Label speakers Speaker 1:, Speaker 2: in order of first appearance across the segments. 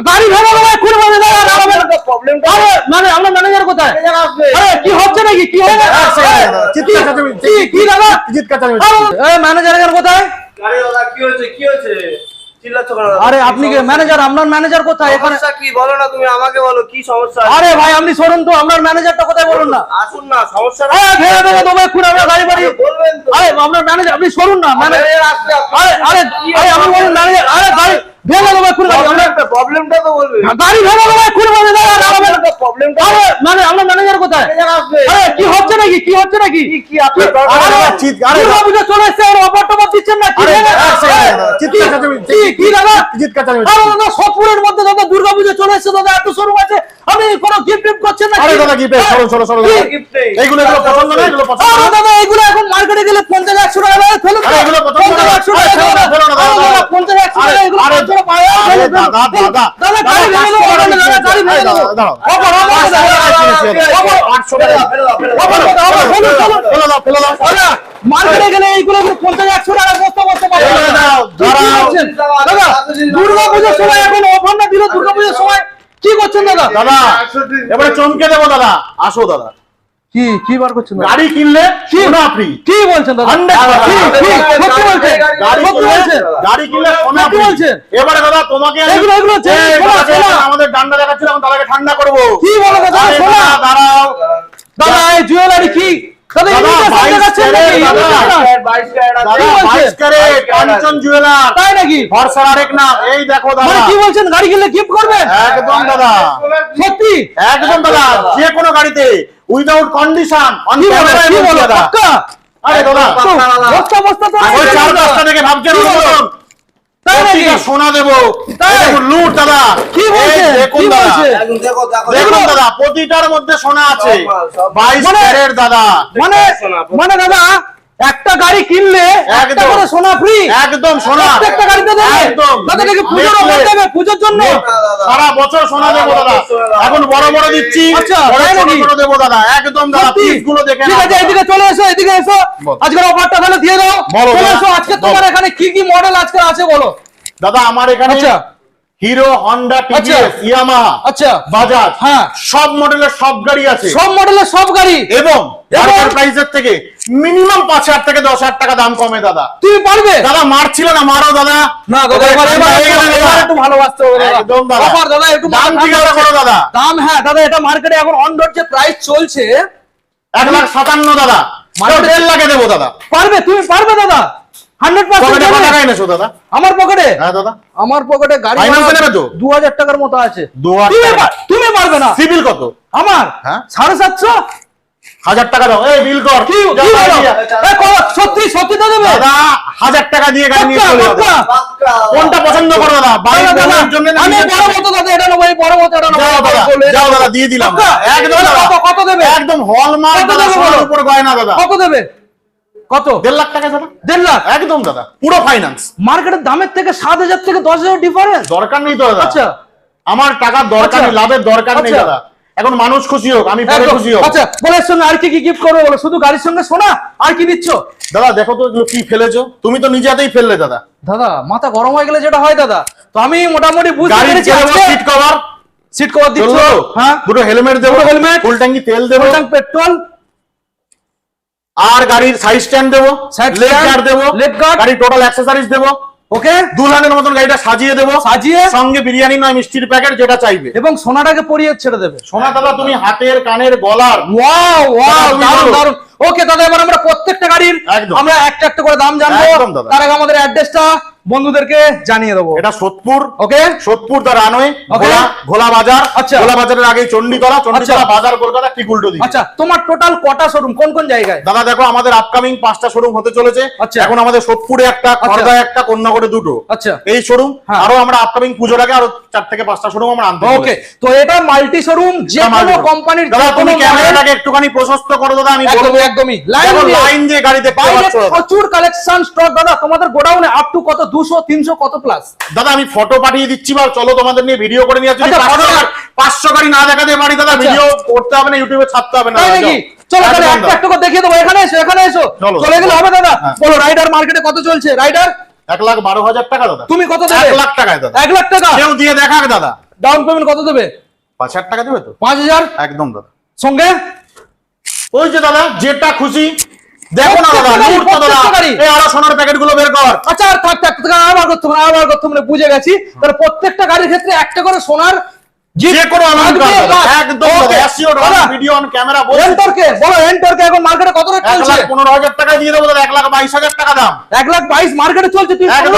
Speaker 1: গাড়ি বলে দাও আর আমাদের-
Speaker 2: প্রবলেমটা
Speaker 1: আরে মানে আমরা ম্যানেজার কোথায়? আরে কি হচ্ছে নাকি? কি
Speaker 3: এক
Speaker 1: কি- কি দাদা?
Speaker 3: চিৎকার চেঁচামেচি।
Speaker 1: আরে ম্যানেজার কোথায়?
Speaker 2: আরে দাদা কি হয়েছে? কি হয়েছে? কেন?
Speaker 1: আরে আপনি ম্যানেজার আপনার ম্যানেজার কোথায়? এখানে
Speaker 2: কি? বলো না তুমি আমাকে বলো কি সমস্যা?
Speaker 1: আরে ভাই আপনি সরুন তো আপনার ম্যানেজারটা কোথায় বলুন না?
Speaker 2: আসুন না সমস্যা
Speaker 1: আরে ভেঙে ভেঙে দেবো এক্ষুনি আমরা গাড়ি বাড়ি
Speaker 2: বলবেন তো।
Speaker 1: আরে আপনার ম্যানেজার আপনি সরুন না ম্যানেজার
Speaker 2: ম্যানেজার
Speaker 1: আরে আরে আরে আপনি বলুন ম্যানেজার আরে গাড়ি ভেঙে দেবো এক্ষুনি গাড়ি আমরা
Speaker 2: প্রবলেমটা তো বলবে
Speaker 1: গাড়ি বলে দাও
Speaker 2: প্রবলেমটা
Speaker 1: মানে আপনার ম্যানেজার কোথায় আরে কি হচ্ছে নাকি কি হচ্ছে নাকি
Speaker 2: কি কি
Speaker 3: আরে
Speaker 2: দরকার
Speaker 3: দাদা,
Speaker 2: আছে?
Speaker 3: চিৎ- আরে
Speaker 1: দুর্গা চলে আর দিচ্ছেন না কি। কি কি দাদা। আরে দাদা সতপুরের মধ্যে দাদা দুর্গা পুজো চলে এসছে দাদা এত শোরুম আছে আপনি কোনো গিফট টিফট করছেন না
Speaker 3: আরে দাদা, gift, সরো, সরো, সরো? দাদা। এইগুলো এগুলো পছন্দ না এগুলো পছন্দ
Speaker 1: আরে
Speaker 3: না
Speaker 1: দাদা এগুলো এখন মার্কেটে গেলে পঞ্চাশ একশো টাকা ফেলুন
Speaker 3: এগুলো পছন্দ
Speaker 1: পঞ্চাশ
Speaker 3: না।
Speaker 1: একশো
Speaker 3: আরে
Speaker 1: টাকা
Speaker 3: দাদা,
Speaker 1: দাদা। মার্কেটে গেলে এইগুলো পঞ্চাশ একশো টাকা বস্তা বস্তা? দাদা দুর্গা সময় এখন অফার না দিলে দুর্গা পুজোর সময় কি করছেন দাদা
Speaker 3: দাদা এবারে চমকে দেবো দাদা আসো দাদা
Speaker 1: কি কি বার করছেন
Speaker 3: গাড়ি কিনলে সোনা ফ্রি
Speaker 1: কি বলছেন দাদা?
Speaker 3: 100%
Speaker 1: কি কি বলছেন?
Speaker 3: গাড়ি কিনলে
Speaker 1: বলছেন
Speaker 3: গাড়ি কিনলে সোনা
Speaker 1: সত্যি
Speaker 3: free।
Speaker 1: বলছেন?
Speaker 3: এবারে দাদা তোমাকে আমি-
Speaker 1: এগুলো, এগুলো সোনা, সোনা।
Speaker 3: আমাদের ডান্ডা দেখাচ্ছিলাম তাদেরকে ঠান্ডা করব।
Speaker 1: কি বলো দাদা শোনা
Speaker 3: দাঁড়াও।
Speaker 1: দাদা এই জুয়েলারি কি? দাদা
Speaker 3: দাদা,
Speaker 1: এগুলো সামনে
Speaker 3: বাইশ
Speaker 1: যাচ্ছেন
Speaker 3: ক্যারেট, দাদা।
Speaker 1: এগুলো না?
Speaker 2: বাইশ ক্যারেট আছে।
Speaker 3: দাদা
Speaker 1: বলছেন?
Speaker 3: বাইশ ক্যারেট কাঞ্চন জুয়েলার
Speaker 1: তাই নাকি?
Speaker 3: ভরসার আরেক নাম। এই দেখো
Speaker 1: মানে
Speaker 3: দাদা
Speaker 1: কি বলছেন? গাড়ি কিনলে গিফট করবেন?
Speaker 3: একদম দাদা।
Speaker 1: সত্যি?
Speaker 3: একদম দাদা। যে কোনো গাড়িতে। উইদাউট কন্ডিশন অন
Speaker 1: কি বলো?
Speaker 3: ক্যামেরা
Speaker 1: কি বলো? পাক্কা?
Speaker 3: আরে দাদা
Speaker 1: বস্তা বস্তা তো
Speaker 3: ওই চার
Speaker 1: দাদা।
Speaker 3: থেকে ভাবছেন
Speaker 1: কি তাই নাকি?
Speaker 3: সোনা দেবো।
Speaker 1: তাই?
Speaker 3: লুট দাদা।
Speaker 1: কি
Speaker 3: এই দেখুন দাদা। দেখুন প্রতিটার মধ্যে সোনা আছে।
Speaker 1: মানে-
Speaker 3: ক্যারেট দাদা।
Speaker 1: মানে
Speaker 2: সোনা,
Speaker 1: মানে দাদা একটা গাড়ি কিনলে একটা
Speaker 3: একদম।
Speaker 1: করে সোনা ফ্রি
Speaker 3: একদম সোনা।
Speaker 1: প্রত্যেকটা গাড়িতে দেবে।
Speaker 3: একদম।
Speaker 1: দাদা নাকি পুজোর অফার দেবে? পুজোর জন্য?
Speaker 3: সারা বছর সোনা দেবো দাদা। এখন বড় বড় দিচ্ছি।
Speaker 1: আচ্ছা,
Speaker 3: বড় দেবো দাদা। একদম দাদা পিসগুলো দেখে
Speaker 1: ঠিক আছে এদিকে চলে এসো এদিকে এসো।
Speaker 3: বল।
Speaker 1: আজকের অফারটা তাহলে দিয়ে দাও। চলে এসো আজকে তোমার এখানে কি কি মডেল আজকে আছে বলো।
Speaker 3: দাদা আমার এখানে
Speaker 1: আচ্ছা।
Speaker 3: হিরো হন্ডা
Speaker 1: আচ্ছা।
Speaker 3: টিভিএস ইয়ামাহা
Speaker 1: আচ্ছা।
Speaker 3: বাজাজ
Speaker 1: হ্যাঁ।
Speaker 3: সব মডেলের সব গাড়ি আছে।
Speaker 1: সব মডেলের সব গাড়ি।
Speaker 3: এবং মার্কেট প্রাইসের থেকে মিনিমাম পাঁচ হাজার থেকে দশ হাজার টাকা দাম কমে দাদা।
Speaker 1: তুমি পারবে?
Speaker 3: দাদা মারছিল না মারো দাদা।
Speaker 1: না দাদা এবার এবার একটু- ভালোবাসতে হবে দাদা।
Speaker 3: একদম দাদা।
Speaker 1: অফার দাদা একটু
Speaker 3: দাম জিজ্ঞাসা করো দাদা।
Speaker 1: দাম হ্যাঁ দাদা এটা মার্কেটে এখন অন রোড যে প্রাইস চলছে
Speaker 3: এক লাখ সাতান্ন দাদা।
Speaker 1: মার্কেটে-
Speaker 3: দেড় লাখে দেবো দাদা।
Speaker 1: পারবে তুমি পারবে দাদা। হান্ড্রেড
Speaker 3: পকেটে কত টাকা
Speaker 1: পার্সেন্ট
Speaker 3: এনেছো দাদা।
Speaker 1: আমার পকেটে?
Speaker 3: হ্যাঁ দাদা।
Speaker 1: আমার পকেটে গাড়ি
Speaker 3: Finance এ নেবে তো?
Speaker 1: দু হাজার টাকার মতো আছে। তুমি
Speaker 3: টাকা।
Speaker 1: পার- তুমি পারবে না।
Speaker 3: সিভিল কত?
Speaker 1: আমার? সাড়ে সাতশো?
Speaker 3: হাজার টাকা দাও। এই বিল কর।
Speaker 1: কি
Speaker 3: যাও,
Speaker 1: কি বলো?
Speaker 3: গাড়ি দিয়ে।
Speaker 1: এ, কো- সত্যি সত্যি তো দেবে?
Speaker 3: দাদা হাজার টাকা দিয়ে গাড়ি নিয়ে চলে যাবে।
Speaker 1: পাক্কা।
Speaker 2: পাক্কা।
Speaker 3: কোনটা পছন্দ করো দাদা? জন্য
Speaker 1: আমি
Speaker 3: নিজের
Speaker 1: বড় মতো দাদা এটা নেব এই বড় মতো এটা নেব
Speaker 3: যাও দাদা যাও দাদা দিয়ে দিলাম? একদম
Speaker 1: কত- দেবে?
Speaker 3: একদম হলমার্ক দাদা উপর গয়না দাদা।
Speaker 1: কত দেবে? কত?
Speaker 3: দেড় লাখ টাকা দাদা।
Speaker 1: দেড় লাখ?
Speaker 3: একদম দাদা। পুরো ফাইন্যান্স
Speaker 1: মার্কেটের দামের থেকে সাত হাজার থেকে দশ হাজার ডিফারেন্স
Speaker 3: দরকার নেই তো দাদা।
Speaker 1: আচ্ছা।
Speaker 3: আমার টাকার দরকার
Speaker 1: আচ্ছা।
Speaker 3: নেই লাভের দরকার নেই
Speaker 1: আচ্ছা।
Speaker 3: দাদা। এখন মানুষ খুশি হোক আমি পরে খুশি হোক।
Speaker 1: আচ্ছা বলের সঙ্গে আর কি কি গিফট করব বলো? শুধু গাড়ির সঙ্গে শোনা আর কি দিচ্ছ?
Speaker 3: দাদা দেখো তো এগুলো কি ফেলেছো। তুমি তো নিজে হাতেই ফেললে দাদা।
Speaker 1: দাদা মাথা গরম হয়ে গেলে যেটা হয় দাদা তো আমি মোটামুটি বুঝতে পেরেছি
Speaker 3: সিট কভার
Speaker 1: সিট কভার দিচ্ছ? হ্যাঁ।
Speaker 3: দুটো হেলমেট দেবো।
Speaker 1: হেলমেট।
Speaker 3: ফুল ট্যাঙ্কি তেল দেবো।
Speaker 1: পেট্রোল
Speaker 3: আর গাড়ির সাইড স্ট্যান্ড দেবো
Speaker 1: লেফট
Speaker 3: লেগ গার্ড দেবো
Speaker 1: লেফট গাড়ি
Speaker 3: গাড়ির টোটাল অ্যাক্সেসরিজ দেবো
Speaker 1: ওকে
Speaker 3: দুলহানের মতন গাড়িটা সাজিয়ে দেবো
Speaker 1: সাজিয়ে?
Speaker 3: সঙ্গে বিরিয়ানি নয় মিষ্টির প্যাকেট যেটা চাইবে।
Speaker 1: এবং সোনাটাকে পরিয়ে ছেড়ে দেবে।
Speaker 3: সোনা দাদা তুমি হাতের কানের গলার।
Speaker 1: ওয়াও ওয়াও ওকে দাদা এবার আমরা প্রত্যেকটা গাড়ির আমরা একটা একটা করে দাম জানব। তার আগে আমাদের অ্যাড্রেসটা বন্ধুদেরকে জানিয়ে দেবো
Speaker 3: এটা Sodepur
Speaker 1: okay
Speaker 3: Sodepur the runway. Ghola Ghola বাজার
Speaker 1: আচ্ছা।
Speaker 3: ঘোলা বাজারের আগে চণ্ডীতলা চণ্ডীতলা
Speaker 1: আচ্ছা।
Speaker 3: বাজার কলকাতা ঠিক উল্টো দিকে
Speaker 1: আচ্ছা তোমার টোটাল কটা শোরুম কোন কোন জায়গায়
Speaker 3: দাদা দেখো আমাদের আপকামিং পাঁচটা শোরুম হতে চলেছে
Speaker 1: আচ্ছা।
Speaker 3: এখন আমাদের সোদপুরে একটা খড়গায় একটা কন্যাগড়ে দুটো
Speaker 1: আচ্ছা
Speaker 3: এই শোরুম
Speaker 1: হ্যাঁ।
Speaker 3: আরও আমরা আপকামিং পুজোর আগে আরও চার থেকে পাঁচটা শোরুম আমরা আনতে
Speaker 1: ওকে তো এটা মাল্টি শোরুম যে কোনো কোম্পানির
Speaker 3: দাদা তুমি ক্যামেরাটাকে একটুখানি প্রশস্ত করো দাদা আমি বলব।
Speaker 1: একদমই। লাইন
Speaker 3: লাইন দিয়ে গাড়ি দেখতে পাচ্ছ
Speaker 1: প্রচুর কালেকশন স্টক দাদা। তোমাদের গোডাউনে আপ টু কত? দুশো তিনশো কত প্লাস
Speaker 3: দাদা আমি ফটো পাঠিয়ে দিচ্ছি বা চলো তোমাদের নিয়ে ভিডিও করে নিয়ে আসছি
Speaker 1: আচ্ছা,
Speaker 3: পাঁচশো গাড়ি- না দেখাতে পারি দাদা
Speaker 1: আচ্ছা।
Speaker 3: ভিডিও করতে হবে না ইউটিউবে ছাড়তে হবে না
Speaker 1: চলো তাহলে একটা একটা করে দেখিয়ে দেবো। এখানে এসো এখানে এসো।
Speaker 3: চলো।
Speaker 1: চলে গেলে হবে দাদা।
Speaker 3: হ্যাঁ।
Speaker 1: বলো রাইডার মার্কেটে কত চলছে? রাইডার
Speaker 3: এক লাখ বারো হাজার টাকা দাদা।
Speaker 1: তুমি কত দেবে?
Speaker 3: এক লাখ টাকায় দাদা।
Speaker 1: এক লাখ টাকা?
Speaker 3: কেউ দিয়ে দেখাক দাদা।
Speaker 1: ডাউন পেমেন্ট কত দেবে?
Speaker 3: পাঁচ হাজার টাকা দেবে তো?
Speaker 1: পাঁচ হাজার?
Speaker 3: একদম দাদা।
Speaker 1: সঙ্গে?
Speaker 3: ওই যে দাদা যেটা খুশি দেখো না দাদা মুহূর্ত দাদা। এই আরও সোনার প্যাকেটগুলো বের কর।
Speaker 1: আচ্ছা আর থাক থাক আবার করতে আবার করতে হবে বুঝে গেছি। তাহলে প্রত্যেকটা গাড়ির ক্ষেত্রে একটা করে সোনার
Speaker 3: যে কোনো। একদম ভিডিও অন ক্যামেরা বলো
Speaker 1: এখন মার্কেটে কত রেট চলছে?
Speaker 3: টাকা দিয়ে দেবো দাদা। এক লাখ বাইশ হাজার টাকা দাম।
Speaker 1: এক লাখ বাইশ মার্কেটে চলছে তুই
Speaker 3: একদম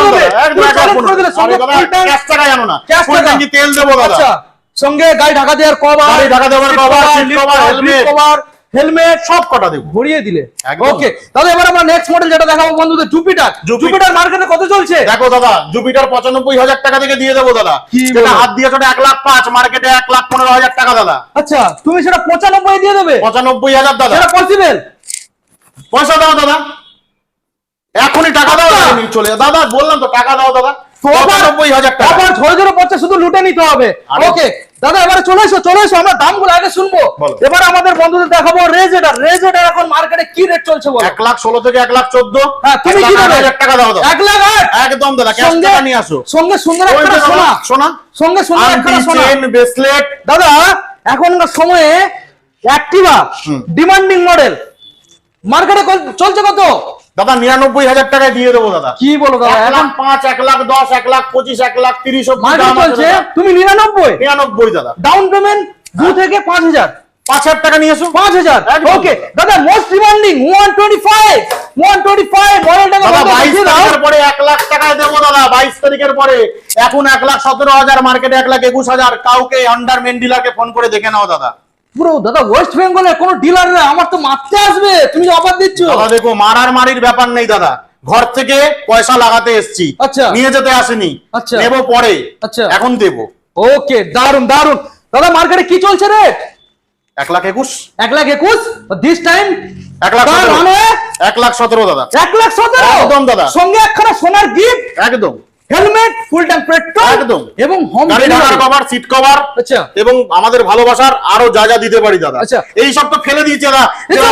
Speaker 3: ক্যাশ টাকা জানো না।
Speaker 1: ক্যাশ টাকা।
Speaker 3: তেল দেবো দাদা।
Speaker 1: আচ্ছা সঙ্গে গাড়ি ঢাকা দেওয়ার
Speaker 3: কবার ঢাকা দেওয়ার কবার seat হেলমেট।
Speaker 1: কভার হেলমেট
Speaker 3: সব কটা দেবো।
Speaker 1: ভরিয়ে দিলে। ওকে তাহলে এবার আমরা নেক্সট মডেল যেটা দেখাবো বন্ধুদের জুপিটার
Speaker 3: জুপিটার।
Speaker 1: মার্কেটে কত চলছে?
Speaker 3: দেখো দাদা জুপিটার পঁচানব্বই হাজার টাকা থেকে দিয়ে দেবো দাদা। যেটা হাত দিয়ে ওটা এক লাখ পাঁচ মার্কেটে এক লাখ পনেরো হাজার টাকা দাদা।
Speaker 1: আচ্ছা তুমি সেটা পঁচানব্বই দিয়ে দেবে?
Speaker 3: পঁচানব্বই হাজার দাদা।
Speaker 1: সেটা পসিবল
Speaker 3: পয়সা দাও দাদা। এখনই টাকা দাও
Speaker 1: আচ্ছা।
Speaker 3: আমি চলে। দাদা বললাম তো টাকা দাও দাদা। পঁচানব্বই হাজার টাকা।
Speaker 1: ঝরে পড়ছে শুধু লুটে নিতে হবে। ওকে দাদা এবারে চলে এসো চলে এসো আমরা দামগুলো আগে শুনব। এবার আমাদের বন্ধুদের দেখাবো রেজেডার রেজেডার এখন মার্কেটে কি রেট চলছে বলো।
Speaker 3: এক লাখ ষোলো থেকে এক লাখ চোদ্দ।
Speaker 1: হ্যাঁ তুমি কি দেবে
Speaker 3: হাজার টাকা দাও দাদা
Speaker 1: এক লাখ আট?
Speaker 3: একদম দাদা ক্যাশ টাকা নিয়ে আসো।
Speaker 1: সঙ্গে সুন্দর একটা সোনা।
Speaker 3: সোনা।
Speaker 1: সঙ্গে সুন্দর একটা সোনা।
Speaker 3: চেন ব্রেসলেট
Speaker 1: দাদা এখনকার সময়ে অ্যাক্টিভা ডিমান্ডিং মডেল মার্কেটে চলছে কত?
Speaker 3: দাদা নিরানব্বই হাজার টাকায় দিয়ে দেবো দাদা।
Speaker 1: কি বলো দাদা? এখন
Speaker 3: পাঁচ এক লাখ দশ এক লাখ পঁচিশ এক লাখ তিরিশ
Speaker 1: চলছে তুমি নিরানব্বই।
Speaker 3: নিরানব্বই দাদা।
Speaker 1: ডাউন পেমেন্ট দু থেকে পাঁচ হাজার।
Speaker 3: পাঁচ হাজার টাকা নিয়ে এসো।
Speaker 1: পাঁচ হাজার। ওকে দাদা most demanding one twenty five one twenty five
Speaker 3: বাইশ তারিখের পরে এক লাখ টাকায় দেবো দাদা বাইশ তারিখের পরে। এখন এক লাখ সতেরো হাজার মার্কেটে এক লাখ একুশ হাজার। কাউকে আন্ডার মেন ডিলারকে ফোন করে দেখে নাও দাদা।
Speaker 1: পুরো দাদা ওয়েস্ট কোনো ডিলার আমার তো মারতে আসবে তুমি অফার দিচ্ছ।
Speaker 3: দাদা দেখো মারার মারির ব্যাপার নেই দাদা। ঘর থেকে পয়সা লাগাতে এসছি।
Speaker 1: আচ্ছা।
Speaker 3: নিয়ে যেতে আসেনি।
Speaker 1: আচ্ছা।
Speaker 3: নেব পরে।
Speaker 1: আচ্ছা।
Speaker 3: এখন দেবো।
Speaker 1: ওকে দারুণ দারুণ দাদা মার্কেটে কি চলছে রেট
Speaker 3: এক লাখ একুশ।
Speaker 1: এক লাখ একুশ? দিস টাইম
Speaker 3: এক লাখ
Speaker 1: মানে?
Speaker 3: এক লাখ সতেরো দাদা।
Speaker 1: এক লাখ সতেরো?
Speaker 3: একদম দাদা।
Speaker 1: সঙ্গে একখানা সোনার গিফট?
Speaker 3: একদম।
Speaker 1: হেলমেট ফুল ট্যাঙ্ক পেট্রোল
Speaker 3: একদম।
Speaker 1: এবং হোম
Speaker 3: গাড়ি কভার সিট কভার
Speaker 1: আচ্ছা।
Speaker 3: এবং আমাদের ভালোবাসার আরও যা যা দিতে পারি দাদা।
Speaker 1: আচ্ছা।
Speaker 3: এই সব তো ফেলে দিয়েছে দাদা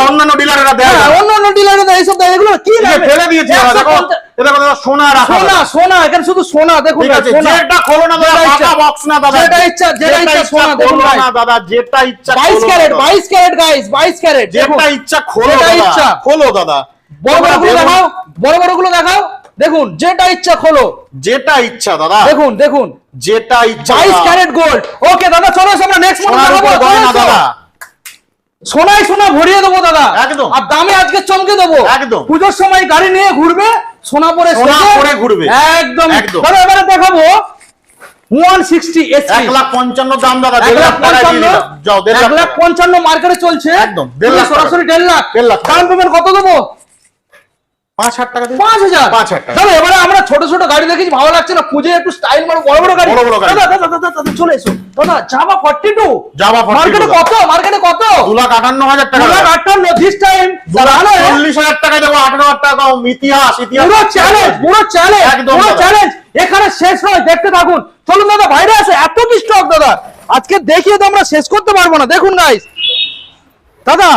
Speaker 3: অন্যান্য ডিলারেরা দেয়
Speaker 1: হ্যাঁ,
Speaker 3: না।
Speaker 1: অন্য অন্য ডিলারে এইসব দেয় এগুলো কি
Speaker 3: এই ফেলে দিয়েছে দেখো। এটা দাদা সোনা রাখা
Speaker 1: সোনা সোনা এখানে শুধু সোনা দেখুন
Speaker 3: যেটা খোলো না দাদা। ফাঁকা বক্স না দাদা।
Speaker 1: যেটা ইচ্ছা যেটা ইচ্ছা সোনা দেখুন
Speaker 3: না দাদা যেটা ইচ্ছা
Speaker 1: 22 ক্যারেট
Speaker 3: দাদা।
Speaker 1: 22 ক্যারেট গাইস 22 ক্যারেট
Speaker 3: যেটা ইচ্ছা খোলো দাদা।
Speaker 1: ইচ্ছা।
Speaker 3: খোলো দাদা।
Speaker 1: বড়
Speaker 3: বড়গুলো
Speaker 1: দেখাও বড় বড়গুলো দেখাও। দেখুন যেটা ইচ্ছা খোলো।
Speaker 3: যেটা ইচ্ছা দাদা।
Speaker 1: দেখুন দেখুন।
Speaker 3: যেটা ইচ্ছা
Speaker 1: 22 ক্যারেট গোল্ড। ওকে দাদা চলো এসো, আমরা নেক্সট মডেল দেখাবো। এসো।
Speaker 3: দাদা।
Speaker 1: সোনায় সোনা ভরিয়ে দেবো দাদা।
Speaker 3: একদম।
Speaker 1: আর দামে আজকে চমকে দেবো।
Speaker 3: একদম।
Speaker 1: পুজোর সময় গাড়ি নিয়ে ঘুরবে সোনা পরে
Speaker 3: সোনা পরে ঘুরবে।
Speaker 1: একদম।
Speaker 3: একদম।
Speaker 1: দাদা এবারে দেখাবো। ওয়ান সিক্সটি
Speaker 3: এক লাখ পঞ্চান্ন দাম দাদা
Speaker 1: এক
Speaker 3: দেড়
Speaker 1: লাখ
Speaker 3: যাও লাখ
Speaker 1: লাখ
Speaker 3: টাকা।
Speaker 1: পঞ্চান্ন মার্কেটে চলছে।
Speaker 3: একদম।
Speaker 1: সরাসরি দেড় লাখ।
Speaker 3: দেড় লাখ টাকা।
Speaker 1: ডাউন পেমেন্ট কত দেবো?
Speaker 3: পাঁচ হাজার টাকা
Speaker 1: পাঁচ হাজার?
Speaker 3: পাঁচ হাজার
Speaker 1: দাদা এবারে আমরা ছোট ছোট গাড়ি দেখেছি ভালো লাগছে না? একটু স্টাইল মারো বড় বড় গাড়ি।
Speaker 3: বড় বড় গাড়ি।
Speaker 1: দাদা দাদা দাদা দাদা চলে এসো। দাদা জামা ফর্টি টু
Speaker 3: জাভা 42
Speaker 1: মার্কেটে কত? মার্কেটে কত?
Speaker 3: দু লাখ আটান্ন হাজার টাকা
Speaker 1: দু লাখ আটান্ন দিস টাইম
Speaker 3: চল্লিশ হাজার টাকা দেবো আঠারো হাজার টাকা ইতিহাস ইতিহাস।
Speaker 1: পুরো চ্যালেঞ্জ পুরো চ্যালেঞ্জ
Speaker 3: একদম
Speaker 1: চ্যালেঞ্জ এখানে শেষ নয় দেখতে থাকুন। চলুন দাদা বাইরে আছে এত কি স্টক দাদা? আজকে দেখিয়ে তো আমরা শেষ করতে পারব না। দেখুন গাইস দাদা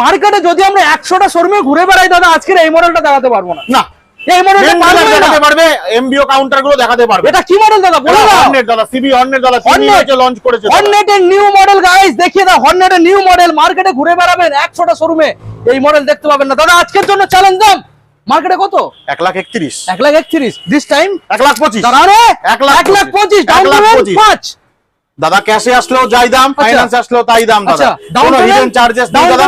Speaker 1: মার্কেটে যদি আমরা একশোটা শোরুমে ঘুরে বেড়াই দাদা আজকের এই মডেলটা দেখাতে পারব না।
Speaker 3: না।
Speaker 1: এই মডেলটা
Speaker 3: Main
Speaker 1: পারবোই
Speaker 3: dealer
Speaker 1: না।
Speaker 3: দেখাতে পারবে এমবিও কাউন্টারগুলো দেখাতে পারবে।
Speaker 1: এটা কি মডেল দাদা? বলে
Speaker 3: হর্নেট দাদা সিবি হর্নেট দাদা সিবি হচ্ছে লঞ্চ করেছে
Speaker 1: হর্নেটের নিউ মডেল গাইস দেখিয়ে দাও। হর্নেটের নিউ মডেল মার্কেটে ঘুরে বেড়াবেন একশোটা শোরুমে এই মডেল দেখতে পাবেন না। দাদা আজকের জন্য চ্যালেঞ্জ দাম। মার্কেটে কত?
Speaker 3: এক লাখ একত্রিশ।
Speaker 1: এক লাখ একত্রিশ। দিস টাইম
Speaker 3: এক লাখ পঁচিশ। এক লাখ
Speaker 1: এক লাখ পঁচিশ। ডাউন পেমেন্ট পাঁচ।
Speaker 3: দাদা ক্যাশে আসলেও যাই দাম ফাইন্যান্স আসলেও তাই দাম দাদা।
Speaker 1: আচ্ছা ডাউন
Speaker 3: কোনো হিডেন চার্জেস নেই দাদা।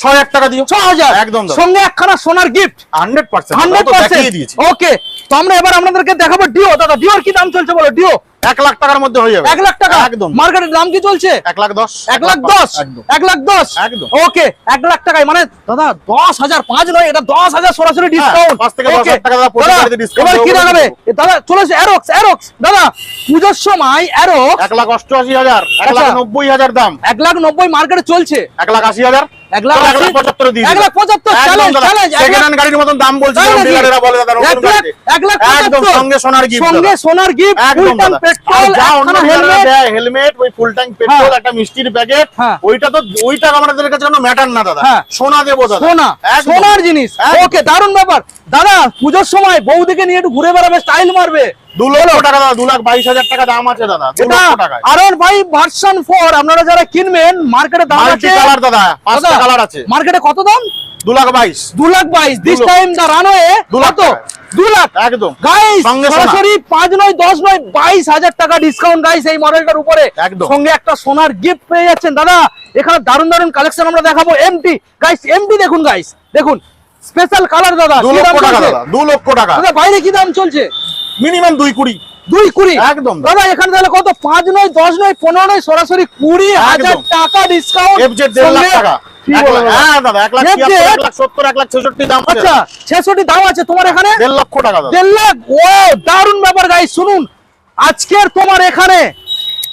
Speaker 3: ছয় হাজার টাকা দিও।
Speaker 1: ছ হাজার?
Speaker 3: একদম
Speaker 1: সঙ্গে একখানা সোনার gift
Speaker 3: hundred percent
Speaker 1: hundred
Speaker 3: percent
Speaker 1: okay তো আমরা এবার আপনাদেরকে দেখাবো ডিও দাদা ডিওর কি দাম চলছে বলো? ডিও
Speaker 3: এক লাখ টাকার মধ্যে হয়ে যাবে
Speaker 1: এক লাখ টাকা
Speaker 3: একদম
Speaker 1: মার্কেটের দাম কি চলছে
Speaker 3: এক লাখ দশ
Speaker 1: এক লাখ দশ এক লাখ দশ
Speaker 3: একদম।
Speaker 1: ওকে এক লাখ টাকায় মানে দাদা দশ হাজার পাঁচ নয় এটা দশ হাজার সরাসরি ডিসকাউন্ট
Speaker 3: পাঁচ থেকে দশ টাকা দাদা
Speaker 1: কি এ দাদা চলেছে অ্যারোক্স অ্যারোক্স দাদা পুজোর সময় অ্যারোক্স
Speaker 3: এক লাখ অষ্টআশি হাজার এক লাখ
Speaker 1: আচ্ছা।
Speaker 3: নব্বই হাজার দাম
Speaker 1: এক লাখ নব্বই মার্কেটে চলছে
Speaker 3: এক লাখ আশি হাজার
Speaker 1: এক লাখ
Speaker 3: চলো, এক
Speaker 1: আশি?
Speaker 3: লাখ পঁচাত্তর দিয়ে
Speaker 1: এক লাখ পঁচাত্তর
Speaker 3: একদম
Speaker 1: চ্যালেঞ্জ
Speaker 3: দাদা,
Speaker 1: চ্যালেঞ্জ এক
Speaker 3: second
Speaker 1: লাখ-
Speaker 3: hand গাড়ির মতন দাম বলছে
Speaker 1: তাই
Speaker 3: যখন
Speaker 1: নাকি?
Speaker 3: dealer-এরা বলে দাদা,
Speaker 1: এক লাখ- এক লাখ
Speaker 3: একদম সঙ্গে সোনার gift
Speaker 1: সঙ্গে সোনার গিফট ফুল ট্যাঙ্ক পেট্রোল
Speaker 3: যা অন্য
Speaker 1: হেলমেট
Speaker 3: দেয়, হেলমেট ওই ফুল ট্যাঙ্ক পেট্রোল একটা মিষ্টির প্যাকেট
Speaker 1: হ্যাঁ।
Speaker 3: ওইটা তো ওইটা আমাদের কাছে কোনো ম্যাটার না দাদা।
Speaker 1: হ্যাঁ।
Speaker 3: সোনা দেবো দাদা।
Speaker 1: সোনা। সোনার জিনিস। ওকে দারুণ ব্যাপার। দাদা পুজোর সময় বৌদিকে নিয়ে একটু ঘুরে বেড়াবে স্টাইল মারবে।
Speaker 3: দু লক্ষ টাকা দাদা দু লাখ বাইশ হাজার টাকা দাম আছে দাদা দু লক্ষ টাকায়।
Speaker 1: আর ভাই ভার্সন ফোর আপনারা যারা কিনবেন মার্কেটে দাম আছে।
Speaker 3: কালার দাদা পাঁচটা কালার আছে।
Speaker 1: মার্কেটে কত দাম?
Speaker 3: দু লাখ বাইশ।
Speaker 1: দু লাখ বাইশ। দিস টাইম দা রানওয়ে
Speaker 3: দু লাখ
Speaker 1: দু লাখ।
Speaker 3: একদম।
Speaker 1: গাইস
Speaker 3: সঙ্গে
Speaker 1: সরাসরি পাঁচ নয় দশ নয় বাইশ হাজার টাকা ডিসকাউন্ট গাইস এই মডেলটার উপরে।
Speaker 3: একদম।
Speaker 1: সঙ্গে একটা সোনার গিফট পেয়ে যাচ্ছেন দাদা। এখানে দারুণ দারুণ কালেকশন আমরা দেখাবো। এমটি গাইস এমটি দেখুন গাইস দেখুন। স্পেশাল কালার দাদা।
Speaker 3: দু লক্ষ টাকা দাদা। দু লক্ষ টাকা।
Speaker 1: দাদা বাইরে কি দাম চলছে?
Speaker 3: মিনিমাম দুই কুড়ি।
Speaker 1: দুই কুড়ি?
Speaker 3: একদম।
Speaker 1: দাদা এখানে তাহলে কত? পাঁচ নয় দশ নয় পনেরো নয় সরাসরি কুড়ি হাজার টাকা ডিসকাউন্ট
Speaker 3: দেড় লাখ টাকা। হ্যাঁ
Speaker 1: আচ্ছা আজকের তোমার এখানে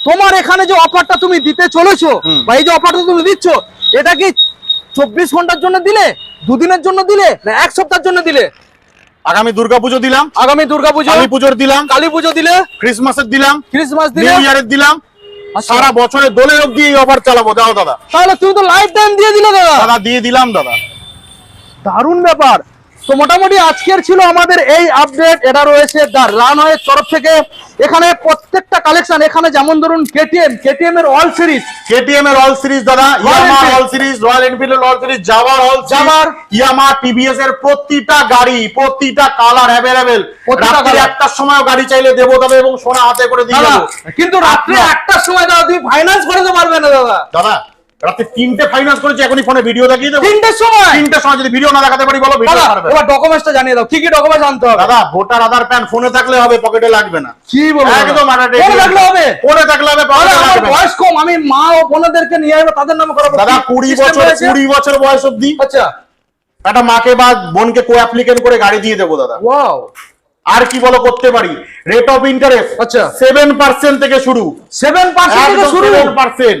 Speaker 1: তোমার এখানে যে অফারটা তুমি দিতে চলেছো। বা এই যে অফারটা তুমি দিচ্ছ এটা কি চব্বিশ ঘণ্টার জন্য দিলে? দুদিনের জন্য দিলে? না এক সপ্তাহের জন্য দিলে?
Speaker 3: আগামী দুর্গাপুজো দিলাম।
Speaker 1: আগামী দুর্গাপুজো?
Speaker 3: কালী পুজোর দিলাম।
Speaker 1: কালী পুজো দিলে?
Speaker 3: ক্রিসমাসের দিলাম।
Speaker 1: ক্রিসমাস দিলে?
Speaker 3: নিউ ইয়ারের দিলাম।
Speaker 1: আচ্ছা।
Speaker 3: সারা বছরে দোলে অব্দি এই অফার চালাবো। দাও দাদা।
Speaker 1: তাহলে তুমি তো লাইফ টাইম দিয়ে দিলে দাদা।
Speaker 3: দাদা দিয়ে দিলাম দাদা।
Speaker 1: দারুণ ব্যাপার। তো মোটামুটি আজকের ছিল আমাদের এই আপডেট এটা রয়েছে দা রানওয়ের তরফ থেকে। এখানে প্রত্যেকটা কালেকশন এখানে যেমন ধরুন কেটিএম কেটিএম এর অল সিরিজ
Speaker 3: কেটিএম এর অল সিরিজ দাদা। Yamaha. All series Royal Enfield এর অল সিরিজ জাভার অল
Speaker 1: জাভার।
Speaker 3: ইয়ামা টিভিএস এর প্রতিটা গাড়ি প্রতিটা কালার রাত্রি
Speaker 1: colour।
Speaker 3: একটার সময় গাড়ি চাইলে দেব তবে এবং সোনা হাতে করে দিয়ে দেবো
Speaker 1: কিন্তু রাত্রে
Speaker 3: আপনার-
Speaker 1: একটার সময় দাদা তুমি ফাইন্যান্স করে দিতে পারবে না দাদা।
Speaker 3: দাদা রাতে তিনটে ফাইন্যান্স করেছি এখনই ফোনে ভিডিও দেখিয়ে দেবো।
Speaker 1: তিনটের সময়?
Speaker 3: তিনটের সময় যদি ভিডিও না দেখাতে পারি বলো ভিডিও
Speaker 1: দাদা
Speaker 3: পারবে
Speaker 1: এবার ডকুমেন্টসটা জানিয়ে দাও কি কি ডকুমেন্টস আনতে হবে?
Speaker 3: দাদা ভোটার আধার প্যান ফোনে থাকলে হবে পকেটে লাগবে না।
Speaker 1: কি বলব
Speaker 3: একদম
Speaker 1: ফোনে থাকলে হবে?
Speaker 3: ফোনে থাকলে হবে
Speaker 1: আমার বয়স কম আমি মা ও বোনদেরকে নিয়ে আসব তাদের নামে করাবো।
Speaker 3: দাদা
Speaker 1: কি
Speaker 3: কুড়ি
Speaker 1: system
Speaker 3: বছর
Speaker 1: রয়েছে?
Speaker 3: কুড়ি বছর বয়স
Speaker 1: আচ্ছা।
Speaker 3: একটা মাকে বা বোনকে কো অ্যাপ্লিকেন্ট করে গাড়ি দিয়ে দেবো দাদা।
Speaker 1: ওয়াও
Speaker 3: আর কি বলো করতে পারি? রেট অফ ইন্টারেস্ট
Speaker 1: আচ্ছা।
Speaker 3: সেভেন পার্সেন্ট থেকে শুরু।
Speaker 1: সেভেন পার্সেন্ট থেকে শুরু?
Speaker 3: পার্সেন্ট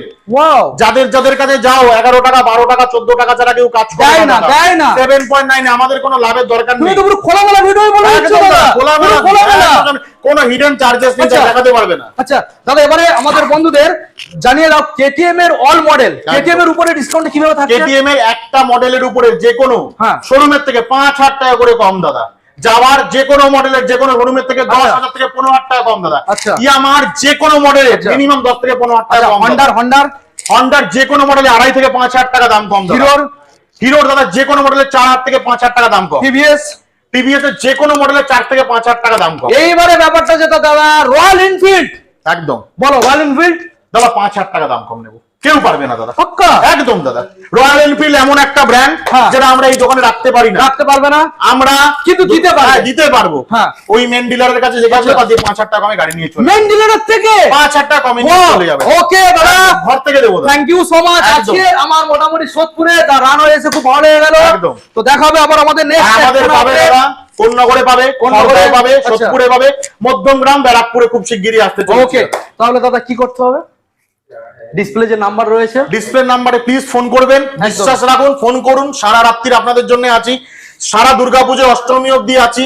Speaker 3: যাদের যাদের কাছে যাও এগারো টাকা বারো টাকা চোদ্দ টাকা ছাড়া কেউ কাজ
Speaker 1: দেয় না, দেয় না।
Speaker 3: সেভেন পয়েন্ট নাইন আমাদের কোনো লাভের দরকার নেই।
Speaker 1: খোলামেলা ভিডিও বলে
Speaker 3: খোলামেলা,
Speaker 1: খোলামেলা।
Speaker 3: কোনো হিডেন চার্জেস নেই
Speaker 1: আচ্ছা।
Speaker 3: দেখাতে পারবে না।
Speaker 1: আচ্ছা দাদা এবারে আমাদের বন্ধুদের জানিয়ে দাও কেটিএম এর অল মডেল কেটিএম এর উপরে ডিসকাউন্ট কীভাবে থাকছে?
Speaker 3: কেটিএম এর একটা মডেলের উপরে যে কোনো
Speaker 1: হ্যাঁ।
Speaker 3: শোরুমের থেকে পাঁচ হাজার টাকা করে কম দাদা। যাওয়ার যে কোনো মডেলের যে কোনো শোরুমের থেকে দশ
Speaker 1: আচ্ছা।
Speaker 3: হাজার থেকে পনেরো হাজার টাকা কম দাদা।
Speaker 1: আচ্ছা।
Speaker 3: ইয়ামার যে কোনো মডেলের
Speaker 1: আচ্ছা।
Speaker 3: মিনিমাম দশ থেকে পনেরো হাজার টাকা
Speaker 1: আচ্ছা হন্ডার হন্ডার
Speaker 3: হন্ডার যে কোনো মডেলে আড়াই থেকে পাঁচ হাজার টাকা দাম কম
Speaker 1: হিরোর
Speaker 3: হিরোর দাদা যে কোনো মডেলের চার হাজার থেকে পাঁচ হাজার টাকা দাম কম।
Speaker 1: টিভিএস
Speaker 3: টিভিএস এর যে কোনো মডেলের চার থেকে পাঁচ হাজার টাকা দাম কম।
Speaker 1: এইবারে ব্যাপারটা যেটা দাদা রয়্যাল এনফিল্ড
Speaker 3: একদম।
Speaker 1: বলো রয়্যাল এনফিল্ড
Speaker 3: দাদা পাঁচ হাজার টাকা দাম কম নেব। কেউ পারবে না দাদা।
Speaker 1: পাক্কা?
Speaker 3: একদম দাদা। রয়্যাল এনফিল্ড এমন একটা ব্র্যান্ড
Speaker 1: হ্যাঁ।
Speaker 3: যেটা আমরা এই দোকানে রাখতে পারি না।
Speaker 1: রাখতে পারবে না?
Speaker 3: আমরা
Speaker 1: কিন্তু দিতে পারব।
Speaker 3: হ্যাঁ, দিতে পারব।
Speaker 1: হ্যাঁ।
Speaker 3: ওই মেন ডিলারের কাছে যে কাছে
Speaker 1: আচ্ছা।
Speaker 3: পাঁচ হাজার টাকা কমে গাড়ি নিয়ে চলে
Speaker 1: মেন ডিলারের থেকে?
Speaker 3: পাঁচ হাজার টাকা কমে নিয়ে চলে যাবে।
Speaker 1: ওকে দাদা।
Speaker 3: ঘর থেকে দেবো।
Speaker 1: থ্যাংক ইউ সো মাচ আজকে আমার মোটামুটি সোদপুরে দা রান হয়ে এসে খুব ভালো হয়ে গেল।
Speaker 3: একদম।
Speaker 1: তো দেখা হবে আবার আমাদের নেক্সট
Speaker 3: আমাদের পাবে দাদা। কোন্নগরে পাবে
Speaker 1: কোন
Speaker 3: নগরে পাবে
Speaker 1: আচ্ছা।
Speaker 3: সোদপুরে পাবে মধ্যমগ্রাম ব্যারাকপুরে খুব শিগগিরই আসতে চলেছে
Speaker 1: ওকে তাহলে দাদা কি করতে হবে? ডিসপ্লে যে নাম্বার রয়েছে।
Speaker 3: ডিসপ্লে নাম্বারে প্লিজ ফোন করবেন। বিশ্বাস রাখুন ফোন করুন। সারা রাত্রির আপনাদের জন্য আছি। সারা দুর্গাপুজো অষ্টমী অব্দি আছি।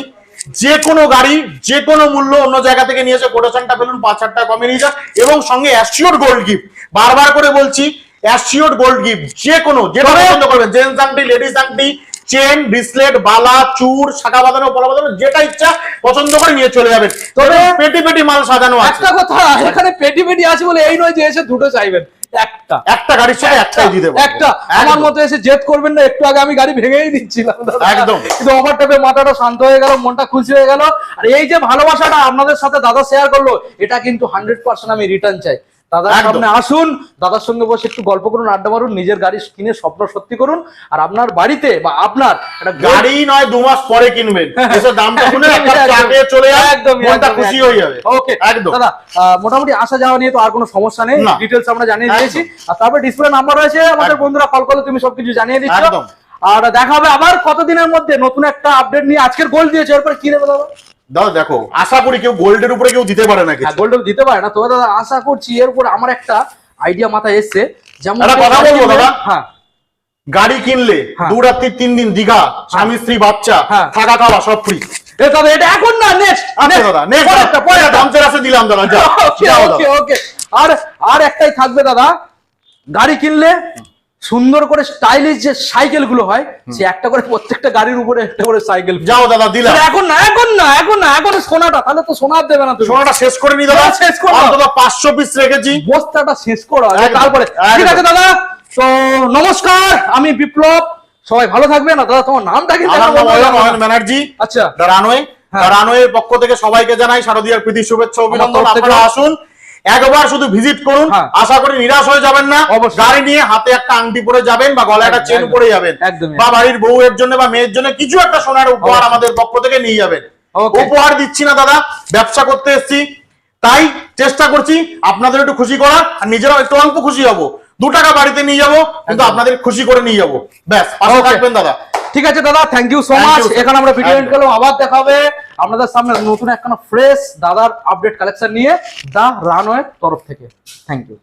Speaker 3: যে কোনো গাড়ি যে কোনো মূল্য অন্য জায়গা থেকে নিয়ে এসে কোটেশনটা পেলুন পাঁচ হাজার টাকা কমে নিয়ে যান। এবং সঙ্গে অ্যাসিওর গোল্ড গিফট বারবার করে বলছি অ্যাসিওর গোল্ড গিফট যে কোনো যেটা পছন্দ করবেন জেন্টস আংটি লেডিস আংটি চেন ব্রিসলেট বালা চুর শাখা বাঁধানো পলা বাঁধানো যেটা ইচ্ছা পছন্দ করে নিয়ে চলে যাবেন। তবে পেটি পেটি মাল সাজানো আছে।
Speaker 1: একটা কথা এখানে পেটি পেটি আছে বলে এই নয় যে এসে দুটো চাইবেন। একটা।
Speaker 3: একটা গাড়ির সাথে একটাই দিয়ে দেবো।
Speaker 1: একটা। আমার মতো এসে জেদ করবেন না একটু আগে আমি গাড়ি ভেঙেই দিচ্ছিলাম
Speaker 3: একদম।
Speaker 1: কিন্তু অফারটা পেয়ে মাথাটা শান্ত হয়ে গেল মনটা খুশি হয়ে গেল। আর এই যে ভালোবাসাটা আপনাদের সাথে দাদা শেয়ার করল এটা কিন্তু হান্ড্রেড পার্সেন্ট আমি রিটার্ন চাই। দাদার। সামনে আসুন দাদার সঙ্গে বসে একটু গল্প করুন আড্ডা মারুন নিজের গাড়ি কিনে স্বপ্ন সত্যি করুন আর আপনার বাড়িতে বা আপনার গাড়ি
Speaker 3: নয় দু মাস পরে কিনবেন। দামটা শুনে চলে খুশি হয়ে যাবে।
Speaker 1: ওকে
Speaker 3: একদম।
Speaker 1: দাদা মোটামুটি আসা যাওয়া নিয়ে তো আর কোনো সমস্যা নেই। ডিটেলস আমরা জানিয়ে দিয়েছি। আর তারপর ডিসপ্লে নাম্বার রয়েছে আমাদের বন্ধুরা কল করলে তুমি সবকিছু জানিয়ে দিচ্ছ। আর দেখা হবে আবার কতদিনের মধ্যে নতুন একটা আপডেট নিয়ে আজকের গোল দিয়েছে এরপর কি দেবে দাদা?
Speaker 3: দাদা দেখো। আশা করি কেউ গোল্ডের উপরে কেউ দিতে পারে না
Speaker 1: হ্যাঁ
Speaker 3: কিছু।
Speaker 1: গোল্ড দিতে পারে না। তবে দাদা আশা করছি এরপর আমার একটা আইডিয়া মাথায় এসছে। যেমন
Speaker 3: কথা বলব দাদা?
Speaker 1: হ্যাঁ।
Speaker 3: গাড়ি কিনলে
Speaker 1: হ্যাঁ।
Speaker 3: দু রাত্রি তিন দিন দীঘা স্বামী স্ত্রী বাচ্চা
Speaker 1: হ্যাঁ।
Speaker 3: থাকা খাওয়া সব ফ্রি
Speaker 1: দাদা এটা এখন না নেক্সট
Speaker 3: আচ্ছা দাদা নেক্সট
Speaker 1: পরেরটা পরেরটা।
Speaker 3: দাম চেরাসে দিলাম দাদা
Speaker 1: ওকে। ওকে আর আর একটাই থাকবে দাদা। গাড়ি কিনলে সুন্দর করে স্টাইলিশ যে সাইকেলগুলো হয় সে একটা করে প্রত্যেকটা গাড়ির উপরে একটা করে সাইকেল
Speaker 3: যাও দাদা দিলাম।
Speaker 1: এখন না এখন না এখন না এখন সোনাটা তাহলে তো সোনার দেবে না তুমি।
Speaker 3: সোনাটা শেষ করে নি দাদা।
Speaker 1: শেষ করো।
Speaker 3: অন্তত পাঁচশো পিস রেখেছি।
Speaker 1: বস্তাটা শেষ করো তারপরে। ঠিক আছে দাদা। তো নমস্কার আমি বিপ্লব। সবাই ভালো থাকবে না দাদা তোমার নামটা পারব
Speaker 3: ব্যানার্জি
Speaker 1: আচ্ছা।
Speaker 3: রানওয়ে।
Speaker 1: হ্যাঁ।
Speaker 3: দ্য রানওয়ের পক্ষ থেকে সবাইকে জানাই শারদীয়ার প্রীতি শুভেচ্ছা অভিনন্দন। আপনারা আসুন। একবার শুধু ভিজিট করুন।
Speaker 1: হ্যাঁ।
Speaker 3: আশা করি নিরাশ হয়ে যাবেন না। গাড়ি নিয়ে হাতে একটা আংটি পরে যাবেন বা গলায় একটা চেন পরে যাবেন। বা বাড়ির বউয়ের জন্য বা মেয়ের জন্য কিছু একটা সোনার উপহার আমাদের পক্ষ থেকে নিয়ে যাবেন। উপহার দিচ্ছি না দাদা ব্যবসা করতে এসেছি। তাই চেষ্টা করছি আপনাদের একটু খুশি করার আর নিজেরাও একটু অল্প খুশি হব। দু টাকা বাড়িতে নিয়ে যাব কিন্তু আপনাদের খুশি করে নিয়ে যাব। ব্যাস পাশে থাকবেন দাদা।
Speaker 1: ঠিক আছে দাদা থ্যাংক ইউ সো মাচ. এখানে আমরা ভিডিও এন্ড করলাম আবার দেখা হবে। আপনাদের সামনে নতুন একখানা ফ্রেশ দাদার আপডেট কালেকশন নিয়ে দা রানওয়ে তরফ থেকে। Thank you